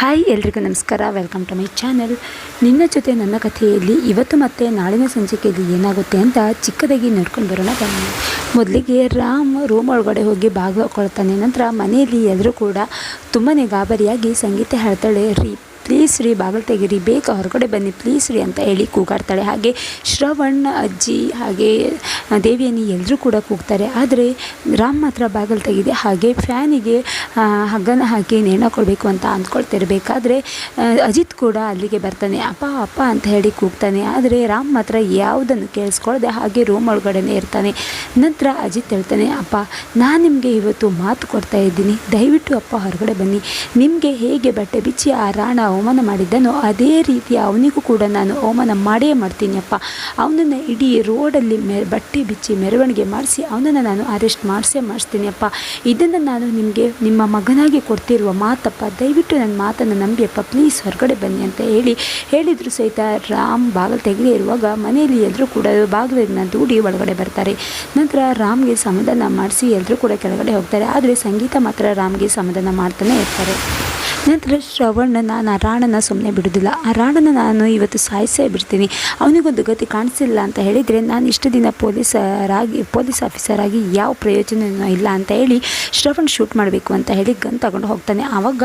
Hi ಎಲ್ರಿಗೂ ನಮಸ್ಕಾರ. Welcome to my channel ನಿನ್ನ ಜೊತೆ ನನ್ನ ಕಥೆಯಲ್ಲಿ ಇವತ್ತು ಮತ್ತೆ ನಾಳಿನ ಸಂಚಿಕೆಯಲ್ಲಿ ಏನಾಗುತ್ತೆ ಅಂತ ಚಿಕ್ಕದಾಗಿ ನೋಡ್ಕೊಂಡು ಬರೋಣ ಬನ್ನಿ. ಮೊದಲಿಗೆ ರಾಮ್ ರೂಮ್ ಒಳಗಡೆ ಹೋಗಿ ಬಾಗಿಲು ಹಾಕೊಳ್ತಾನೆ ನಂತರ ಮನೆಯಲ್ಲಿ ಎಲ್ಲರೂ ಕೂಡ ತುಂಬಾ ಗಾಬರಿಯಾಗಿ ಸಂಗೀತ ಹೇಳ್ತಾಳೆ ರೀ ಪ್ಲೀಸ್ ರೀ, ಬಾಗಿಲು ತೆಗೀರಿ, ಬೇಗ ಹೊರಗಡೆ ಬನ್ನಿ, ಪ್ಲೀಸ್ ರೀ ಅಂತ ಹೇಳಿ ಕೂಗಾಡ್ತಾಳೆ. ಹಾಗೆ ಶ್ರವಣ್ ಅಜ್ಜಿ ಹಾಗೆ ದೇವಿಯನ್ನು ಎಲ್ಲರೂ ಕೂಡ ಕೂಗ್ತಾರೆ. ಆದರೆ ರಾಮ್ ಮಾತ್ರ ಬಾಗಿಲು ತೆಗಿದೆ, ಹಾಗೆ ಫ್ಯಾನಿಗೆ ಹಗ್ಗನ ಹಾಕಿ ನೇಣ ಕೊಡಬೇಕು ಅಂತ ಅಂದ್ಕೊಳ್ತಿರ್ಬೇಕಾದ್ರೆ ಅಜಿತ್ ಕೂಡ ಅಲ್ಲಿಗೆ ಬರ್ತಾನೆ. ಅಪ್ಪ ಅಪ್ಪ ಅಂತ ಹೇಳಿ ಕೂಗ್ತಾನೆ. ಆದರೆ ರಾಮ್ ಮಾತ್ರ ಯಾವುದನ್ನು ಕೇಳಿಸ್ಕೊಳ್ಳದೆ ಹಾಗೆ ರೂಮ್ ಒಳಗಡೆನೇ ಇರ್ತಾನೆ. ನಂತರ ಅಜಿತ್ ಹೇಳ್ತಾನೆ, ಅಪ್ಪ, ನಾನು ನಿಮಗೆ ಇವತ್ತು ಮಾತು ಕೊಡ್ತಾ ಇದ್ದೀನಿ. ದಯವಿಟ್ಟು ಅಪ್ಪ ಹೊರಗಡೆ ಬನ್ನಿ. ನಿಮಗೆ ಹೇಗೆ ಬಟ್ಟೆ, ಬಿಚ್ಚಿ ಆ ರಾಣ ಅವಮಾನ ಮಾಡಿದ್ದನೋ, ಅದೇ ರೀತಿ ಅವನಿಗೂ ಕೂಡ ನಾನು ಅವಮಾನ ಮಾಡೇ ಮಾಡ್ತೀನಿಯಪ್ಪ. ಅವನನ್ನು ಇಡೀ ರೋಡಲ್ಲಿ ಮೆ, ಬಟ್ಟೆ ಬಿಚ್ಚಿ ಮೆರವಣಿಗೆ ಮಾಡಿಸಿ ಅವನನ್ನು ನಾನು ಅರೆಸ್ಟ್ ಮಾಡಿಸೇ ಮಾಡಿಸ್ತೀನಿಯಪ್ಪ. ಇದನ್ನು ನಾನು ನಿಮಗೆ, ನಿಮ್ಮ ಮಗನಾಗಿ ಕೊಡ್ತಿರುವ ಮಾತಪ್ಪ. ದಯವಿಟ್ಟು ನನ್ನ ಮಾತನ್ನು ನಂಬಿಯಪ್ಪ. ಪ್ಲೀಸ್ ಹೊರಗಡೆ ಬನ್ನಿ ಅಂತ ಹೇಳಿ, ಹೇಳಿದರೂ ಸಹಿತ ರಾಮ್ ಬಾಗಿಲು ತೆಗೆದೇ ಇರುವಾಗ ಮನೆಯಲ್ಲಿ ಎಲ್ಲರೂ ಕೂಡ ಬಾಗಿಲನ್ನು ದೂಡಿ ಒಳಗಡೆ ಬರ್ತಾರೆ. ನಂತರ ರಾಮ್ಗೆ ಸಮಾಧಾನ ಮಾಡಿಸಿ ಎಲ್ಲರೂ ಕೂಡ ಕೆಳಗಡೆ ಹೋಗ್ತಾರೆ. ಆದರೆ ಸಂಗೀತ ಮಾತ್ರ ರಾಮ್ಗೆ ಸಮಾಧಾನ ಮಾಡ್ತಾನೆ ಇರ್ತಾರೆ. ನಂತರ ಶ್ರವಣನ, ನಾನು ಆ ರಾಣನ ಸುಮ್ಮನೆ ಬಿಡೋದಿಲ್ಲ. ಆ ರಾಣನ ನಾನು ಇವತ್ತು ಸಾಯಿಸೇ ಬಿಡ್ತೀನಿ. ಅವನಿಗೊಂದು ಗತಿ ಕಾಣಿಸಿಲ್ಲ ಅಂತ ಹೇಳಿದರೆ ನಾನು ಇಷ್ಟು ದಿನ ಪೊಲೀಸರಾಗಿ, ಪೊಲೀಸ್ ಆಫೀಸರ್ ಆಗಿ ಯಾವ ಪ್ರಯೋಜನವೂ ಇಲ್ಲ ಅಂತ ಹೇಳಿ ಶ್ರವಣ್ ಶೂಟ್ ಮಾಡಬೇಕು ಅಂತ ಹೇಳಿ ಗನ್ ತಗೊಂಡು ಹೋಗ್ತಾನೆ. ಆವಾಗ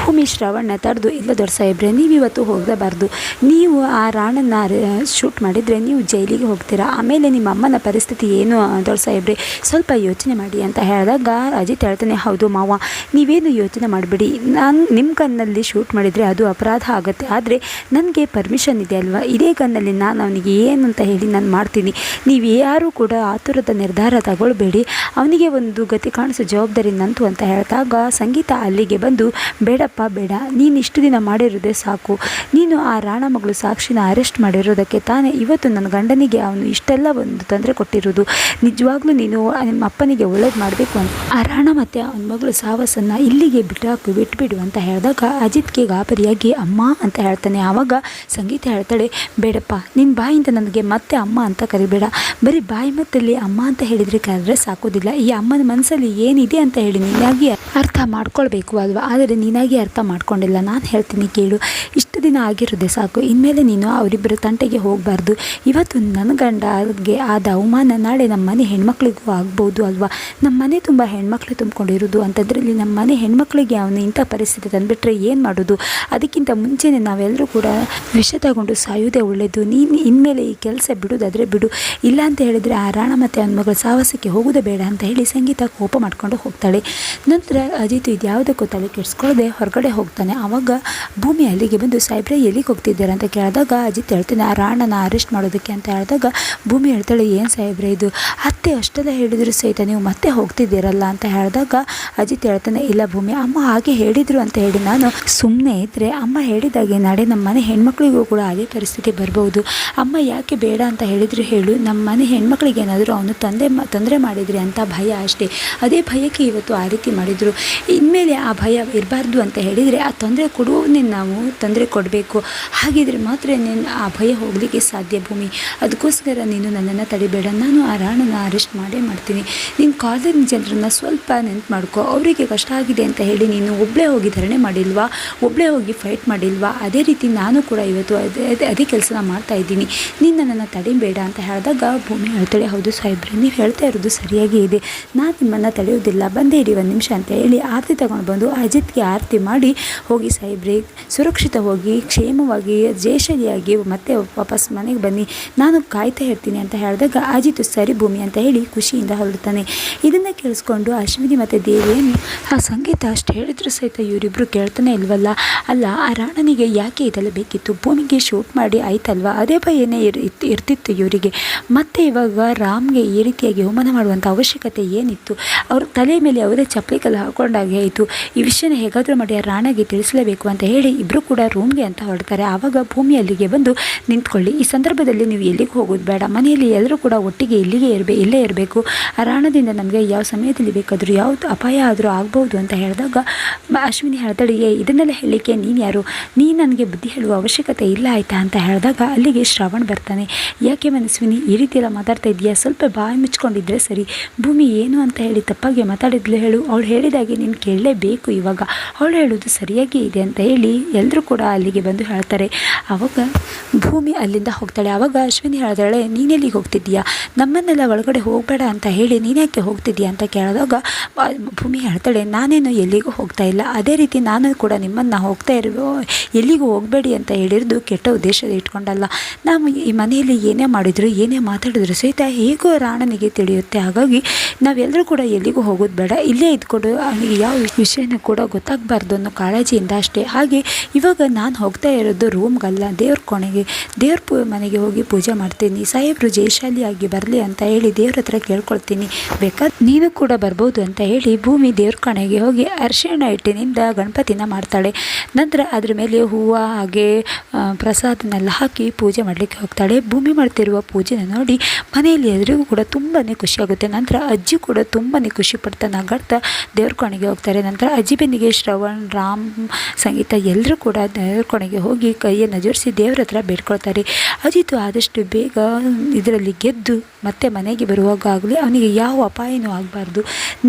ಭೂಮಿ ಶ್ರವಣ್ಣ ತಡೆದು ಇಲ್ಲ ದೊಡ್ಡ ಸಾಹೇಬ್ರೆ ನೀವು ಇವತ್ತು ಹೋಗಲೇಬಾರ್ದು ನೀವು ಆ ರಾಣನ ಶೂಟ್ ಮಾಡಿದರೆ ನೀವು ಜೈಲಿಗೆ ಹೋಗ್ತೀರಾ. ಆಮೇಲೆ ನಿಮ್ಮ ಅಮ್ಮನ ಪರಿಸ್ಥಿತಿ ಏನು ದೊಡ್ಡ ಸಾಹೇಬ್ರೆ? ಸ್ವಲ್ಪ ಯೋಚನೆ ಮಾಡಿ ಅಂತ ಹೇಳಿದಾಗ ಅಜಿತ್ ಹೇಳ್ತಾನೆ ಹೌದು ಮಾವ, ನೀವೇನು ಯೋಚನೆ ಮಾಡಬೇಡಿ. ನಾನು ನಿಮ್ಮ ಕಣ್ಣಲ್ಲಿ ಶೂಟ್ ಮಾಡಿದರೆ ಅದು ಅಪರಾಧ ಆಗುತ್ತೆ. ಆದರೆ ನನಗೆ ಪರ್ಮಿಷನ್ ಇದೆ ಅಲ್ವಾ? ಇದೇ ಕಣ್ಣಲ್ಲಿ ನಾನು ಅವನಿಗೆ ಏನು ಅಂತ ಹೇಳಿ ನಾನು ಮಾಡ್ತೀನಿ. ನೀವು ಯಾರೂ ಕೂಡ ಆತುರದ ನಿರ್ಧಾರ ತಗೊಳ್ಬೇಡಿ. ಅವನಿಗೆ ಒಂದು ಗತಿ ಕಾಣಿಸೋ ಜವಾಬ್ದಾರಿ ನಂತು ಅಂತ ಹೇಳಿದಾಗ ಸಂಗೀತ ಅಲ್ಲಿಗೆ ಬಂದು, ಬೇಡಪ್ಪ, ಬೇಡ. ನೀನು ಇಷ್ಟು ದಿನ ಮಾಡಿರೋದೇ ಸಾಕು. ನೀನು ಆ ರಾಣ ಮಗಳು ಸಾಕ್ಷಿನ ಅರೆಸ್ಟ್ ಮಾಡಿರೋದಕ್ಕೆ ತಾನೇ ಇವತ್ತು ನನ್ನ ಗಂಡನಿಗೆ ಅವನು ಇಷ್ಟೆಲ್ಲ ಒಂದು ತೊಂದರೆ ಕೊಟ್ಟಿರೋದು. ನಿಜವಾಗ್ಲೂ ನೀನು ನಿಮ್ಮ ಅಪ್ಪನಿಗೆ ಒಳ್ಳೇದು ಮಾಡಬೇಕು ಅಂತ. ಆ ರಾಣ ಮತ್ತು ಅವನ ಮಗಳು ಸಾವಸನ್ನು ಇಲ್ಲಿಗೆ ಬಿಟ್ಟಾಕು ಬಿಟ್ಬಿಡು ಅಂತ ಹೇಳಿದಾಗ ಅಜಿತ್ಗೆ ಗಾಬರಿಯಾಗಿ, ಅಮ್ಮ ಅಂತ ಹೇಳ್ತಾನೆ. ಆವಾಗ ಸಂಗೀತ ಹೇಳ್ತಾಳೆ, ಬೇಡಪ್ಪ ನಿನ್ನ ಬಾಯಿಂದ ನನಗೆ ಮತ್ತೆ ಅಮ್ಮ ಅಂತ ಕರಿಬೇಡ. ಬರೀ ಬಾಯಿ ಮತ್ತಲ್ಲಿ ಅಮ್ಮ ಅಂತ ಹೇಳಿದರೆ ಕರೆದ್ರೆ ಸಾಕೋದಿಲ್ಲ. ಈ ಅಮ್ಮನ ಮನಸ್ಸಲ್ಲಿ ಏನಿದೆ ಅಂತ ಹೇಳಿ ನೀನಾಗಿ ಅರ್ಥ ಮಾಡ್ಕೊಳ್ಬೇಕು ಅಲ್ವಾ? ಆದರೆ ನೀನಾಗಿ ಅರ್ಥ ಮಾಡ್ಕೊಂಡಿಲ್ಲ. ನಾನು ಹೇಳ್ತೀನಿ ಕೇಳು. ಇಷ್ಟು ದಿನ ಆಗಿರೋದೆ ಸಾಕು. ಇನ್ಮೇಲೆ ನೀನು ಅವರಿಬ್ಬರ ತಂಟೆಗೆ ಹೋಗಬಾರ್ದು. ಇವತ್ತು ನನ್ನ ಗಂಡಗೆ ಆದ ಅವಮಾನ ನಾಳೆ ನಮ್ಮ ಮನೆ ಹೆಣ್ಮಕ್ಳಿಗೂ ಆಗ್ಬೋದು ಅಲ್ವಾ? ನಮ್ಮ ಮನೆ ತುಂಬ ಹೆಣ್ಮಕ್ಳು ತುಂಬಿಕೊಂಡಿರೋದು. ಅಂತಂದ್ರಲ್ಲಿ ನಮ್ಮ ಮನೆ ಹೆಣ್ಮಕ್ಳಿಗೆ ಅವನು ಇಂಥ ಪರಿಸ್ಥಿತಿ ತಂದುಬಿಟ್ರೆ ಏನು ಮಾಡೋದು? ಅದಕ್ಕಿಂತ ಮುಂಚೆನೇ ನಾವೆಲ್ಲರೂ ಕೂಡ ವಿಷ ತಗೊಂಡು ಸಾಯೋದೇ ಒಳ್ಳೆಯದು ನೀನು ಇನ್ಮೇಲೆ ಈ ಕೆಲಸ ಬಿಡೋದಾದರೆ ಬಿಡು. ಇಲ್ಲ ಅಂತ ಹೇಳಿದರೆ ಆ ರಾಣ ಮತ್ತು ಅವನ ಮಗಳ ಸಾಹಸಕ್ಕೆ ಹೋಗೋದೇ ಬೇಡ ಅಂತ ಹೇಳಿ ಸಂಗೀತ ಕೋಪ ಮಾಡಿಕೊಂಡು ಹೋಗ್ತಾಳೆ. ನಂತರ ಅಜಿತ್ ಇದು ಯಾವುದಕ್ಕೂ ತಲೆ ಕೆಡಿಸ್ಕೊಳ್ಳದೆ ಹೊರಗಡೆ ಹೋಗ್ತಾನೆ. ಆವಾಗ ಭೂಮಿ ಅಲ್ಲಿಗೆ ಬಂದು ಸಾಯಿಬ್ರೆ ಎಲ್ಲಿಗೆ ಹೋಗ್ತಿದ್ದಾರೆ? ಅಂತ ಕೇಳಿದಾಗ ಅಜಿತ್ ಹೇಳ್ತಾನೆ, ಆ ರಾಣನ ಅರೆಸ್ಟ್ ಮಾಡೋದಕ್ಕೆ. ಅಂತ ಹೇಳಿದಾಗ ಭೂಮಿ ಹೇಳ್ತಾಳೆ, ಏನು ಸಾಹೇಬ್ರೆ ಇದು? ಅತ್ತೆ ಅಷ್ಟೆಲ್ಲ ಹೇಳಿದ್ರು ಸಹಿತ ನೀವು ಮತ್ತೆ ಹೋಗ್ತಿದ್ದೀರಲ್ಲ? ಅಂತ ಹೇಳಿದಾಗ ಅಜಿತ್ ಹೇಳ್ತಾನೆ, ಇಲ್ಲ ಭೂಮಿ, ಅಮ್ಮ ಹಾಗೆ ಹೇಳಿದರು ಅಂತ ಹೇಳಿ ನಾನು ಸುಮ್ಮನೆ ಇದ್ದರೆ ಅಮ್ಮ ಹೇಳಿದಾಗೆ ನಾಳೆ ನಮ್ಮ ಮನೆ ಹೆಣ್ಮಕ್ಳಿಗೂ ಕೂಡ ಅದೇ ಪರಿಸ್ಥಿತಿ ಬರ್ಬೋದು. ಅಮ್ಮ ಯಾಕೆ ಬೇಡ ಅಂತ ಹೇಳಿದ್ರು ಹೇಳು, ನಮ್ಮ ಮನೆ ಹೆಣ್ಮಕ್ಳಿಗೆ ಏನಾದರೂ ಅವನು ತಂದೆ ತೊಂದರೆ ಮಾಡಿದರೆ ಅಂತ ಭಯ ಅಷ್ಟೇ. ಅದೇ ಭಯಕ್ಕೆ ಇವತ್ತು ಆ ರೀತಿ ಮಾಡಿದರು. ಇನ್ಮೇಲೆ ಆ ಭಯ ಇರಬಾರ್ದು ಅಂತ ಹೇಳಿದರೆ ಆ ತೊಂದರೆ ಕೊಡುವವನ್ನೇ ನಾವು ತೊಂದರೆ ಕೊಡಬೇಕು. ಹಾಗಿದ್ರೆ ಮಾತ್ರ ನೀನು ಆ ಭಯ ಹೋಗಲಿಕ್ಕೆ ಸಾಧ್ಯ ಭೂಮಿ. ಅದಕ್ಕೋಸ್ಕರ ನೀನು ನನ್ನನ್ನು ತಡಿಬೇಡ. ನಾನು ಆ ರಾಣನ ಅರೆಸ್ಟ್ ಮಾಡೇ ಮಾಡ್ತೀನಿ. ನಿನ್ನ ಕಾಲೇಜಿನ ಜನರನ್ನು ಸ್ವಲ್ಪ ನೆನ್ಪು ಮಾಡ್ಕೊ. ಅವರಿಗೆ ಕಷ್ಟ ಆಗಿದೆ ಅಂತ ಹೇಳಿ ನೀನು ಒಬ್ಬಳೇ ಹೋಗಿ ಧರಣೆ ಮಾಡಿಲ್ವಾ? ಒಬ್ಬಳೇ ಹೋಗಿ ಫೈಟ್ ಮಾಡಿಲ್ವಾ? ಅದೇ ರೀತಿ ನಾನು ಕೂಡ ಇವತ್ತು ಅದೇ ಅದೇ ಅದೇ ಕೆಲಸನ ಮಾಡ್ತಾ ಇದ್ದೀನಿ. ನೀನು ನನ್ನನ್ನು ತಡಿಬೇಡ ಅಂತ ಹೇಳಿದಾಗ ಭೂಮಿ ಹೇಳ್ತಾಳೆ, ಹೌದು ಸಾಹೇಬ್ರೆ, ನೀವು ಹೇಳ್ತಾ ಇರೋದು ಸರಿಯಾಗಿ ಇದೆ. ನಾನು ನಿಮ್ಮನ್ನು ತಡೆಯೋದಿಲ್ಲ ಬಂದೇ ಇಡಿ ಒಂದು ನಿಮಿಷ ಅಂತ ಹೇಳಿ ಆರತಿ ತಗೊಂಡು ಬಂದು ಅಜಿತ್ಗೆ ಆರತಿ ಮಾಡಿ, ಹೋಗಿ ಸಾಹೇಬ್ರೆ, ಸುರಕ್ಷಿತ ಹೋಗಿ, ಕ್ಷೇಮವಾಗಿ ಜೇಷಲಿಯಾಗಿ ಮತ್ತೆ ವಾಪಸ್ ಮನೆಗೆ ಬನ್ನಿ. ನಾನು ಕಾಯ್ತಾ ಇರ್ತೀನಿ ಅಂತ ಹೇಳಿದಾಗ ಅಜಿತ್, ಸರಿ ಭೂಮಿ ಅಂತ ಹೇಳಿ ಖುಷಿಯಿಂದ ಹೊರಡ್ತಾನೆ. ಇದನ್ನು ಕೇಳಿಸ್ಕೊಂಡು ಅಶ್ವಿನಿ ಮತ್ತು ದೇವಿಯನ್ನು ಆ ಸಂಗೀತ ಅಷ್ಟು ಹೇಳಿದ್ರು ಸಹಿತ ಇವರಿಬ್ಬರು ಕೇಳ್ತಾನೆ ಇಲ್ವಲ್ಲ? ಅಲ್ಲ, ಆ ರಾಣನಿಗೆ ಯಾಕೆ ಇದೆಲ್ಲ ಬೇಕಿತ್ತು? ಭೂಮಿಗೆ ಶೂಟ್ ಮಾಡಿ ಆಯ್ತಲ್ವ? ಅದೇ ಭಯನೇ ಇರ್ ಇರ್ತಿತ್ತು ಇವರಿಗೆ. ಮತ್ತೆ ಇವಾಗ ರಾಮ್ಗೆ ಈ ರೀತಿಯಾಗಿ ಹೋಮನ ಮಾಡುವಂಥ ಅವಶ್ಯಕತೆ ಏನಿತ್ತು? ಅವ್ರ ತಲೆ ಮೇಲೆ ಅವರೇ ಚಪ್ಪಲಿ ಕಲ್ಲು ಹಾಕೊಂಡಾಗೆ ಆಯಿತು. ಈ ವಿಷಯನ ಹೇಗಾದರೂ ಮಾಡಿ ಆ ರಾಣಗೆ ತಿಳಿಸಲೇಬೇಕು ಅಂತ ಹೇಳಿ ಇಬ್ಬರು ಕೂಡ ರೂಮ್ ರೂಮ್ಗೆ ಅಂತ ಹೊರಡ್ತಾರೆ. ಆವಾಗ ಭೂಮಿ ಅಲ್ಲಿಗೆ ಬಂದು ನಿಂತ್ಕೊಳ್ಳಿ. ಈ ಸಂದರ್ಭದಲ್ಲಿ ನೀವು ಎಲ್ಲಿಗೆ ಹೋಗೋದು ಬೇಡ. ಮನೆಯಲ್ಲಿ ಎಲ್ಲರೂ ಕೂಡ ಒಟ್ಟಿಗೆ ಇಲ್ಲಿಗೆ ಇರಬೇಕು ಇಲ್ಲೇ ಇರಬೇಕು. ಆ ರಾಣದಿಂದ ನಮಗೆ ಯಾವ ಸಮಯದಲ್ಲಿ ಬೇಕಾದರೂ ಯಾವ್ದು ಅಪಾಯ ಆದರೂ ಆಗ್ಬೋದು ಅಂತ ಹೇಳಿದಾಗ ಅಶ್ವಿನಿ ಹೇಳ್ತಾಳೆ "ಏ, ಇದನ್ನೆಲ್ಲ ಹೇಳಲಿಕ್ಕೆ ನೀನು ಯಾರು? ನೀನು ನನಗೆ ಬುದ್ಧಿ ಹೇಳುವ ಅವಶ್ಯಕತೆ ಇಲ್ಲ ಆಯಿತಾ? ಅಂತ ಹೇಳಿದಾಗ ಅಲ್ಲಿಗೆ ಶ್ರಾವಣ್ ಬರ್ತಾನೆ. ಯಾಕೆ ಮನಸ್ವಿನಿ ಈ ರೀತಿ ಎಲ್ಲ ಮಾತಾಡ್ತಾ ಇದೆಯಾ ಸ್ವಲ್ಪ ಬಾಯಿ ಮುಚ್ಕೊಂಡಿದ್ರೆ ಸರಿ. ಭೂಮಿ ಏನು ಅಂತ ಹೇಳಿ ತಪ್ಪಾಗಿ ಮಾತಾಡಿದ್ಲು ಹೇಳು. ಅವಳು ಹೇಳಿದಾಗೆ ನೀನು ಕೇಳಲೇಬೇಕು ಇವಾಗ. ಅವಳು ಹೇಳೋದು ಸರಿಯಾಗಿ ಇದೆ ಅಂತ ಹೇಳಿ ಎಲ್ಲರೂ ಕೂಡ ಅಲ್ಲಿಗೆ ಬಂದು ಹೇಳ್ತಾರೆ. ಆವಾಗ ಭೂಮಿ ಅಲ್ಲಿಂದ ಹೋಗ್ತಾಳೆ. ಆವಾಗ ಅಶ್ವಿನಿ ಹೇಳ್ತಾಳೆ ನೀನೆಲ್ಲಿಗೆ ಹೋಗ್ತಿದ್ದೀಯಾ? ನಮ್ಮನ್ನೆಲ್ಲ ಒಳಗಡೆ ಹೋಗಬೇಡ ಅಂತ ಹೇಳಿ ನೀನ್ಯಾಕೆ ಹೋಗ್ತಿದ್ದೀಯಾ? ಅಂತ ಕೇಳಿದಾಗ ಭೂಮಿ ಹೇಳ್ತಾಳೆ ನಾನೇನು ಎಲ್ಲಿಗೂ ಹೋಗ್ತಾ ಇಲ್ಲ. ಅದೇ ರೀತಿ ನಾನು ಕೂಡ ನಿಮ್ಮನ್ನು ಹೋಗ್ತಾ ಇರೋ ಎಲ್ಲಿಗೂ ಹೋಗಬೇಡಿ ಅಂತ ಹೇಳಿರೋದು ಕೆಟ್ಟ ಉದ್ದೇಶ ಇಟ್ಕೊಂಡಲ್ಲ. ನಾವು ಈ ಮನೆಯಲ್ಲಿ ಏನೇ ಮಾಡಿದ್ರು, ಏನೇ ಮಾತಾಡಿದ್ರು ಸಹಿತ ಹೇಗೋ ರಾಣನಿಗೆ ತಿಳಿಯುತ್ತೆ. ಹಾಗಾಗಿ ನಾವೆಲ್ಲರೂ ಕೂಡ ಎಲ್ಲಿಗೂ ಹೋಗೋದು ಬೇಡ. ಇಲ್ಲೇ ಇದ್ಕೊಂಡು ಯಾವ ವಿಷಯನೂ ಕೂಡ ಗೊತ್ತಾಗಬಾರ್ದು ಅನ್ನೋ ಕಾಳಜಿಯಿಂದ ಅಷ್ಟೇ. ಹಾಗೆ ಇವಾಗ ನಾನು ಹೋಗ್ತಾ ಇರೋದು ರೂಮ್ಗಲ್ಲ, ದೇವ್ರ ಕೋಣೆಗೆ ದೇವ್ರ ಪೂ, ಮನೆಗೆ ಹೋಗಿ ಪೂಜೆ ಮಾಡ್ತೀನಿ. ಸಾಹೇಬರು ಜಯಶಾಲಿಯಾಗಿ ಬರಲಿ ಅಂತ ಹೇಳಿ ದೇವ್ರ ಹತ್ರ ಕೇಳ್ಕೊಳ್ತೀನಿ. ಬೇಕಾದ್ರೆ ನೀನು ಕೂಡ ಬರ್ಬೋದು ಅಂತ ಹೇಳಿ ಭೂಮಿ ದೇವ್ರ ಕೋಣೆಗೆ ಹೋಗಿ ಅರಿಶಿಣ ಹಿಟ್ಟಿನಿಂದ ಗಣಪತಿನ ಮಾಡ್ತಾಳೆ. ನಂತರ ಅದ್ರ ಮೇಲೆ ಹೂವು, ಹಾಗೆ ಪ್ರಸಾದನೆಲ್ಲ ಹಾಕಿ ಪೂಜೆ ಮಾಡಲಿಕ್ಕೆ ಹೋಗ್ತಾಳೆ. ಭೂಮಿ ಮಾಡ್ತಿರುವ ಪೂಜೆನ ನೋಡಿ ಮನೆಯಲ್ಲಿ ಎಲ್ರಿಗೂ ಕೂಡ ತುಂಬಾ ಖುಷಿಯಾಗುತ್ತೆ ನಂತರ ಅಜ್ಜಿ ಕೂಡ ತುಂಬಾ ಖುಷಿ ಪಡ್ತಾ ನಗಾಡ್ತಾ ದೇವ್ರ ಕೋಣೆಗೆ ಹೋಗ್ತಾರೆ. ನಂತರ ಅಜ್ಜಿ ಬೆನ್ನಿಗೆ ಶ್ರವಣ್, ರಾಮ್, ಸಂಗೀತ ಎಲ್ಲರೂ ಕೂಡ ದೇವ್ರ ಕೋಣೆಗೆ ಹೋಗಿ ಕೈಯನ್ನು ಜೋಡಿಸಿ ದೇವ್ರ ಹತ್ರ ಬೇಡ್ಕೊಳ್ತಾರೆ. ಅಜಿತು ಆದಷ್ಟು ಬೇಗ ಇದರಲ್ಲಿ ಗೆದ್ದು ಮತ್ತೆ ಮನೆಗೆ ಬರುವಾಗ ಆಗಲಿ ಅವನಿಗೆ ಯಾವ ಅಪಾಯನೂ ಆಗಬಾರ್ದು.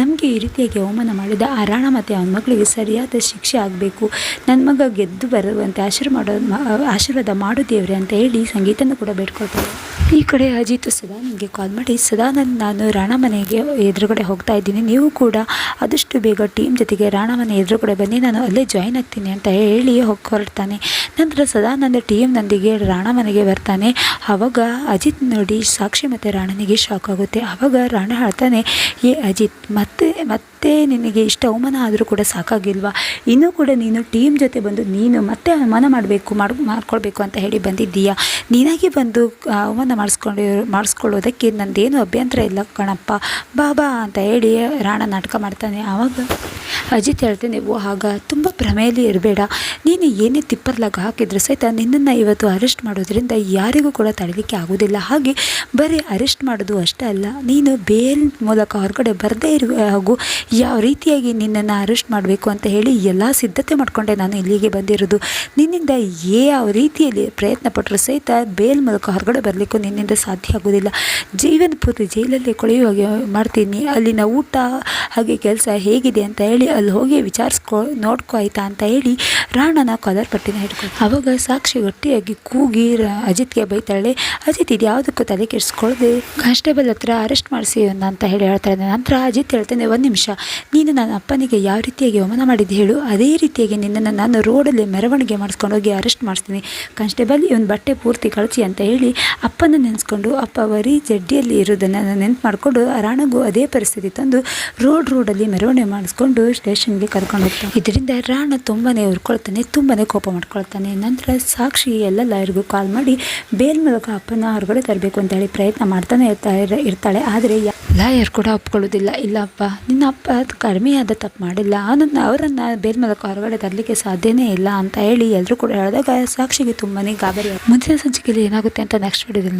ನಮಗೆ ಈ ರೀತಿಯಾಗಿ ಅವಮಾನ ಮಾಡಿದ ಆ ರಾಣ ಮತ್ತು ಅವನ ಮಗಳಿಗೆ ಸರಿಯಾದ ಶಿಕ್ಷೆ ಆಗಬೇಕು. ನನ್ನ ಮಗ ಗೆದ್ದು ಬರುವಂತೆ ಆಶೀರ್ವಾದ ಮಾಡೋ ಆಶೀರ್ವಾದ ಮಾಡು ದೇವ್ರೆ ಅಂತ ಹೇಳಿ ಸಂಗೀತನ ಕೂಡ ಬೇಡ್ಕೊಳ್ತಾರೆ. ಈ ಕಡೆ ಅಜಿತ್, ಸದಾ ನನಗೆ ಕಾಲ್ ಮಾಡಿ, ಸದಾ ನನ್ನ ನಾನು ರಾಣ ಮನೆಗೆ ಎದುರುಗಡೆ ಹೋಗ್ತಾ ಇದ್ದೀನಿ. ನೀವು ಕೂಡ ಆದಷ್ಟು ಬೇಗ ಟೀಮ್ ಜೊತೆಗೆ ರಾಣ ಮನೆ ಎದುರುಗಡೆ ಬನ್ನಿ. ನಾನು ಅಲ್ಲೇ ಜಾಯ್ನ್ ಆಗ್ತೀನಿ ಅಂತ ಹೇಳಿ ಹೋಗಿ ಹೊರಡ್ತಾನೆ. ನಂತರ ಸದಾ ನನ್ನ ಟೀಮ್ನೊಂದಿಗೆ ರಾಣ ಮನೆಗೆ ಬರ್ತಾನೆ. ಆವಾಗ ಅಜಿತ್ ನೋಡಿ ಸಾಕ್ಷಿ ಮತ್ತು ರಾಣನಿಗೆ ಶಾಕ್ ಆಗುತ್ತೆ. ಆವಾಗ ರಾಣ ಹೇಳ್ತಾನೆ, ಏ ಅಜಿತ್, ಮತ್ತೆ ಮತ್ತೆ ನಿನಗೆ ಇಷ್ಟ ಅವಮಾನ ಆದರೂ ಸಾಕಾಗಿಲ್ವಾ? ಇನ್ನೂ ಕೂಡ ನೀನು ಟೀಮ್ ಜೊತೆ ಬಂದು ನೀನು ಮತ್ತೆ ಅವಮಾನ ಮಾಡಬೇಕು, ಮಾಡ್, ಮಾಡ್ಕೊಳ್ಬೇಕು ಅಂತ ಹೇಳಿ ಬಂದಿದ್ದೀಯಾ? ನೀನಾಗಿ ಬಂದು ಅವಮಾನ ಮಾಡಿಸ್ಕೊಂಡು, ಮಾಡಿಸ್ಕೊಳ್ಳೋದಕ್ಕೆ ನಂದೇನು ಅಭ್ಯಂತರ ಇಲ್ಲ ಕಣಪ್ಪ. ಬಾಬಾ ಅಂತ ಹೇಳಿ ರಾಣ ನಾಟಕ ಮಾಡ್ತಾನೆ. ಆವಾಗ ಅಜಿತ್ ಹೇಳ್ತಾನೆ, ಓ ಆಗ, ತುಂಬ ಭ್ರಮೆಯಲ್ಲಿ ಇರಬೇಡ. ನೀನು ಏನೇ ತಿಪ್ಪರ್ಲಾಗ ಹಾಕಿದ್ರು ಸಹಿತ ನಿನ್ನನ್ನು ಇವತ್ತು ಅರೆಸ್ಟ್ ಮಾಡೋದ್ರಿಂದ ಯಾರಿಗೂ ಕೂಡ ತಡಲಿಕ್ಕೆ ಆಗೋದಿಲ್ಲ. ಹಾಗೆ ಬರೀ ಅರೆಸ್ಟ್ ಮಾಡೋದು ಅಷ್ಟೇ ಅಲ್ಲ, ನೀನು ಬೇಲ್ ಮೂಲಕ ಹೊರಗಡೆ ಬರದೇ ಇರುವ ಹಾಗೂ ಯಾವ ರೀತಿಯಾಗಿ ನಿನ್ನನ್ನು ಅರೆಸ್ಟ್ ಮಾಡಬೇಕು ಅಂತ ಹೇಳಿ ಎಲ್ಲ ಸಿದ್ಧತೆ ಮಾಡಿಕೊಂಡೆ ನಾನು ಇಲ್ಲಿಗೆ ಬಂದಿರೋದು. ನಿನ್ನಿಂದ ಯಾವ ರೀತಿಯಲ್ಲಿ ಪ್ರಯತ್ನ ಪಟ್ಟರು ಸಹಿತ ಬೇಲ್ ಮೂಲಕ ಹೊರಗಡೆ ಬರಲಿಕ್ಕೂ ನಿನ್ನಿಂದ ಸಾಧ್ಯ ಆಗೋದಿಲ್ಲ ಜೀವನ ಪೂರ್ತಿ ಜೈಲಲ್ಲಿ ಕೊಳೆಯುವ ಹಾಗೆ ಮಾಡ್ತೀನಿ. ಅಲ್ಲಿನ ಊಟ ಹಾಗೆ ಕೆಲಸ ಹೇಗಿದೆ ಅಂತ ಹೇಳಿ ಅಲ್ಲಿ ಹೋಗಿ ವಿಚಾರಿಸ್ಕೊ, ನೋಡ್ಕೋ ಆಯ್ತಾ ಅಂತ ಹೇಳಿ ರಾಣನ ಕಾಲರ್ ಪಟ್ಟಿನ ಹಿಡ್ಕೊಂಡು ಅವಾಗ ಸಾಕ್ಷಿ ಗಟ್ಟಿಯಾಗಿ ಕೂಗಿ ಅಜಿತ್ಗೆ ಬೈತಾಳೆ, ಅಜಿತ್ ಇದು ಯಾವುದಕ್ಕೂ ತಲೆ ಕೆಡಿಸ್ಕೊಳ್ಳದೆ ಕಾನ್ಸ್ಟೇಬಲ್ ಹತ್ರ ಅರೆಸ್ಟ್ ಮಾಡಿಸಿ ಅಂತ ಹೇಳಿ ಹೇಳ್ತಾನೆ ನಂತರ ಅಜಿತ್ ಹೇಳ್ತೇನೆ, ಒಂದು ನಿಮಿಷ, ನೀನು ನನ್ನ ಅಪ್ಪನಿಗೆ ಯಾವ ರೀತಿಯಾಗಿ ಅವಮಾನ ಮಾಡಿದ್ದು ಹೇಳು. ಅದೇ ರೀತಿಯಾಗಿ ನಿನ್ನನ್ನು ನಾನು ರೋಡಲ್ಲಿ ಮೆರವಣಿಗೆ ಮಾಡಿಸ್ಕೊಂಡು ಹೋಗಿ ಅರೆಸ್ಟ್ ಮಾಡಿಸ್ತೀನಿ. ಕಾನ್ಸ್ಟೇಬಲ್ ಇವನ್ ಬಟ್ಟೆ ಪೂರ್ತಿ ಕಳಿಸಿ ಅಂತ ಹೇಳಿ ಅಪ್ಪನ ನೆನೆಸ್ಕೊಂಡು ಅಪ್ಪ ಬರೀ ಜಡ್ಡಿಯಲ್ಲಿ ಇರೋದನ್ನು ನೆನಪು ಮಾಡಿಕೊಂಡು ರಾಣಗೂ ಅದೇ ಪರಿಸ್ಥಿತಿ ತಂದು ರೋಡ್ ರೋಡಲ್ಲಿ ಮೆರವಣಿಗೆ ಮಾಡಿಸ್ಕೊಂಡು ಸ್ಟೇಷನ್ಗೆ ಕರ್ಕೊಂಡು ಹೋಗ್ತಾನೆ ಇದರಿಂದ ರಾಣ ತುಂಬಾ ಉರ್ಕೊಳ್ತಾನೆ ತುಂಬಾ ಕೋಪ ಮಾಡ್ಕೊಳ್ತಾನೆ. ನಂತರ ಸಾಕ್ಷಿ ಎಲ್ಲ ಲಾಯರ್ಗೂ ಕಾಲ್ ಮಾಡಿ ಬೇಲ್ ಮೂಲಕ ಅಪ್ಪನ ಹೊರಗಡೆ ತರಬೇಕು ಅಂತ ಹೇಳಿ ಪ್ರಯತ್ನ ಮಾಡ್ತಾನೆ ಇರ್ತಾ ಇರ್ತಾಳೆ. ಆದರೆ ಲಾಯರ್ ಕೂಡ ಒಪ್ಕೊಳ್ಳೋದಿಲ್ಲ ಇಲ್ಲಪ್ಪ ನಿನ್ನ ಅಪ್ಪ ಕಡಿಮೆಯಾದ ತಪ್ಪು ಮಾಡಿಲ್ಲ. ಅವನನ್ನು ಅವರನ್ನು ಬೇರೆ ಮೂಲಕ ಹೊರಗಡೆ ತರಲಿಕ್ಕೆ ಸಾಧ್ಯನೇ ಇಲ್ಲ ಅಂತ ಹೇಳಿ ಎಲ್ಲರೂ ಕೂಡ ಹೇಳಿದಾಗ ಸಾಕ್ಷಿಗೆ ತುಂಬಾ ಗಾಬರಿ. ಮುಂದಿನ ಸಂಚಿಕೆಯಲ್ಲಿ ಏನಾಗುತ್ತೆ ಅಂತ ನೆಕ್ಸ್ಟ್ ವಿಡಿಯೋದಲ್ಲಿ